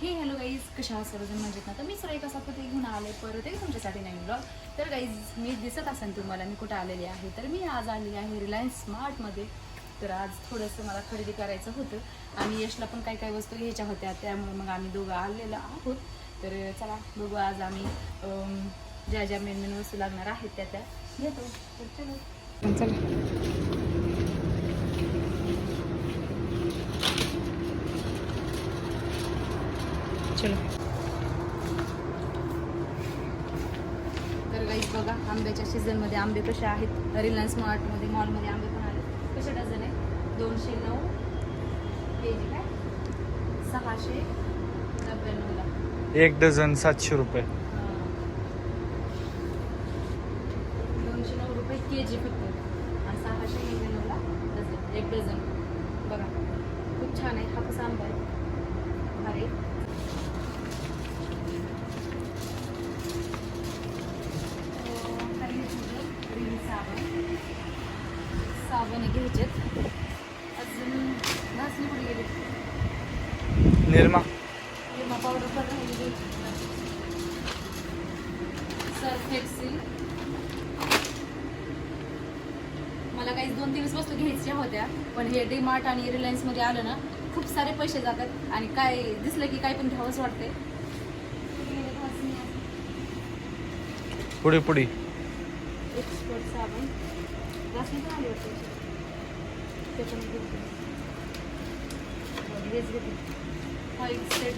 हे hello guys कशा सर्वजण? म्हणजे ना? तर मी सर एका सापते घेऊन आले परत एक तुमच्यासाठी नाही ब्लॉग तर गाईज मी दिसत असेल तुम्हाला मी कुठं आलेली आहे? तर मी आज आलेली आहे रिलायन्स स्मार्टमध्ये तर आज थोडंसं मला खरेदी करायचं होतं. आणि यशला पण काही काही वस्तू घ्यायच्या होत्या त्यामुळे मग आम्ही दोघं आलेलो आहोत. तर चला बघू आज आम्ही ज्या ज्या मेन मेन वस्तू लागणार आहेत त्या त्या घेतो. तर चलो चला तर गाईज बघा आंब्याच्या सीझनमध्ये आंबे कसे आहेत. रिलायन्स मार्टमध्ये मॉलमध्ये आंबे पण आले. कसे डझन आहे दोनशे नऊ के जी काय? सहाशे नव्याण्णवला. एक डझन सातशे रुपये. दोनशे नऊ रुपये के जी फक्त. आणि सहाशे नव्याण्णवला डझन एक डझन बघा खूप छान आहे. हापूस आंबा आहे? भारी अं, काही घेतलं रिन साबण साबण घ्यायचेत अजून घासणी कुठे गेली निर्मा. लिंबा पावडर पण राहिलेली सर्फ एक्सिल मला काही दोन तीन वस्तू घ्यायच्या होत्या पण हे डी मार्ट आणि रिलायन्समध्ये आलं ना खूप सारे पैसे जातात आणि काय दिसलं की काय पण घ्यावंच वाटते पुढे पुढे. एक्सपर्ट साबण ते पण घेते. बरं, हेच सेट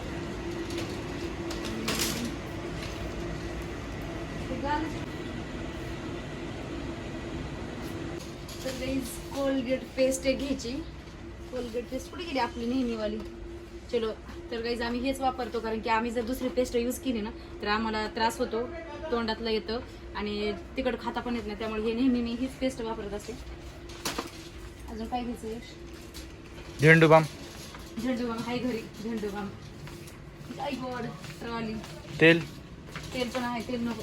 तर कोलगेट पेस्ट एक घ्यायची. कोलगेट पेस्ट कुठे गेली आपली नेहमीवाली? चलो तर गाईज आम्ही हेच वापरतो कारण की आम्ही जर दुसरी पेस्ट यूज केली ना तर आम्हाला त्रास होतो तोंडातलं येतं आणि तिकड खाता पण येत नाही. त्यामुळे हे नेहमी मी हीच पेस्ट वापरत असते. अजून काय घ्यायचं झेंडू बाम झेंडूबाम हाय घरी झेंडूबाम काय गोड ट्रॉली तेल? तेल पण आहे तेल नको.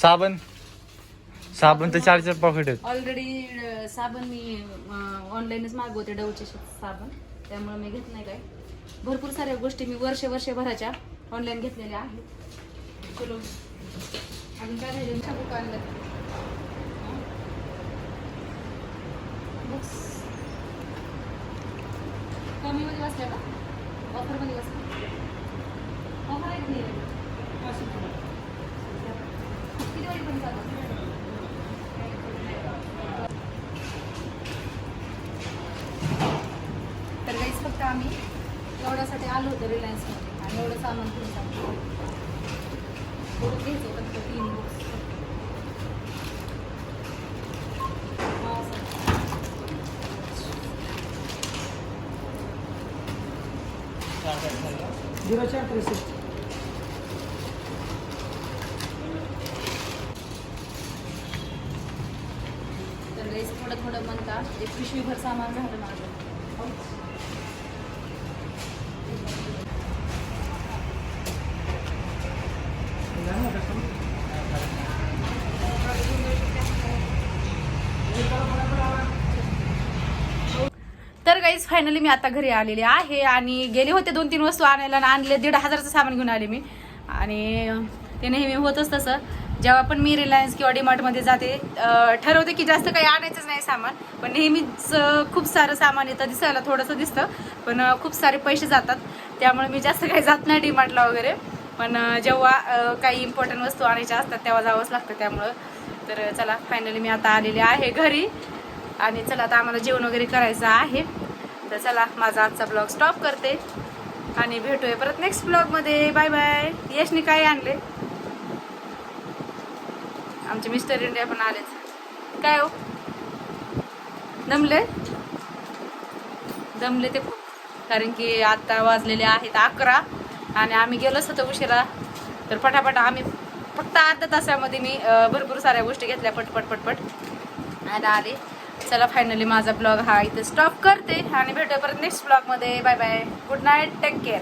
साबण? साबण तर चार चार पॉकेट आहेत. ऑलरेडी साबण मी ऑनलाईनच मागवते डवचे साबण. त्यामुळे मी घेत नाही काय. भरपूर साऱ्या गोष्टी मी वर्ष वर्षभराच्या ऑनलाईन घेतलेल्या आहेत. चलो. अजून काय राहिलं आणलं बुक्स कमीमध्ये बसल्या का? ऑफरमध्ये बसल्या ऑफर आहेत नाही? किती वाजेपर्यंत चालू? तर गाईच फक्त आम्ही एवढ्यासाठी आलो होतो रिलायन्समध्ये आणि एवढं सामान घेऊन सांगतो थोडं घ्यायचं होतं फक्त तीन बुक्स झिरो चार त्रेसष्ट तर गाईच थोडं थोडं म्हणता एक पिशवीभर सामान झालं माझं. गाईज फायनली मी आता घरी आलेले आहे आणि गेले होते दोन तीन वस्तू आणायला आणि आणले दीड हजारचं सामान घेऊन आले मी. आणि ते नेहमी होतच तसं. जेव्हा पण मी रिलायन्स किंवा डीमार्टमध्ये जाते ठरवते की जास्त काही आणायचंच नाही सामान पण नेहमीच खूप सारं सामान येतं दिसायला थोडंसं दिसतं पण खूप सारे पैसे जातात. त्यामुळे मी जास्त काही जात नाही डीमार्टला वगैरे. पण जेव्हा काही इम्पॉर्टंट वस्तू आणायच्या असतात तेव्हा जावंच लागतं त्यामुळं. तर चला फायनली मी आता आलेले आहे घरी. आणि चला आता आम्हाला जेवण वगैरे करायचं आहे. तर चला माझा आजचा ब्लॉग स्टॉप करते. आणि भेटूया परत नेक्स्ट ब्लॉगमध्ये बाय बाय यशनी काय आणले? आमचे मिस्टर इंडिया पण आलेच. काय हो? दमले? दमले ते खूप. कारण की आत्ता वाजलेले आहेत अकरा आणि आम्ही गेलोच होतो उशिरा. तर पटापट आम्ही फक्त अर्ध्या तासामध्ये मी भरपूर साऱ्या गोष्टी घेतल्या. पटपट पटपट. आणि आले. चला फायनली माझा ब्लॉग हा इथे स्टॉप करते. आणि भेटूया परत नेक्स्ट ब्लॉगमध्ये bye bye good night take care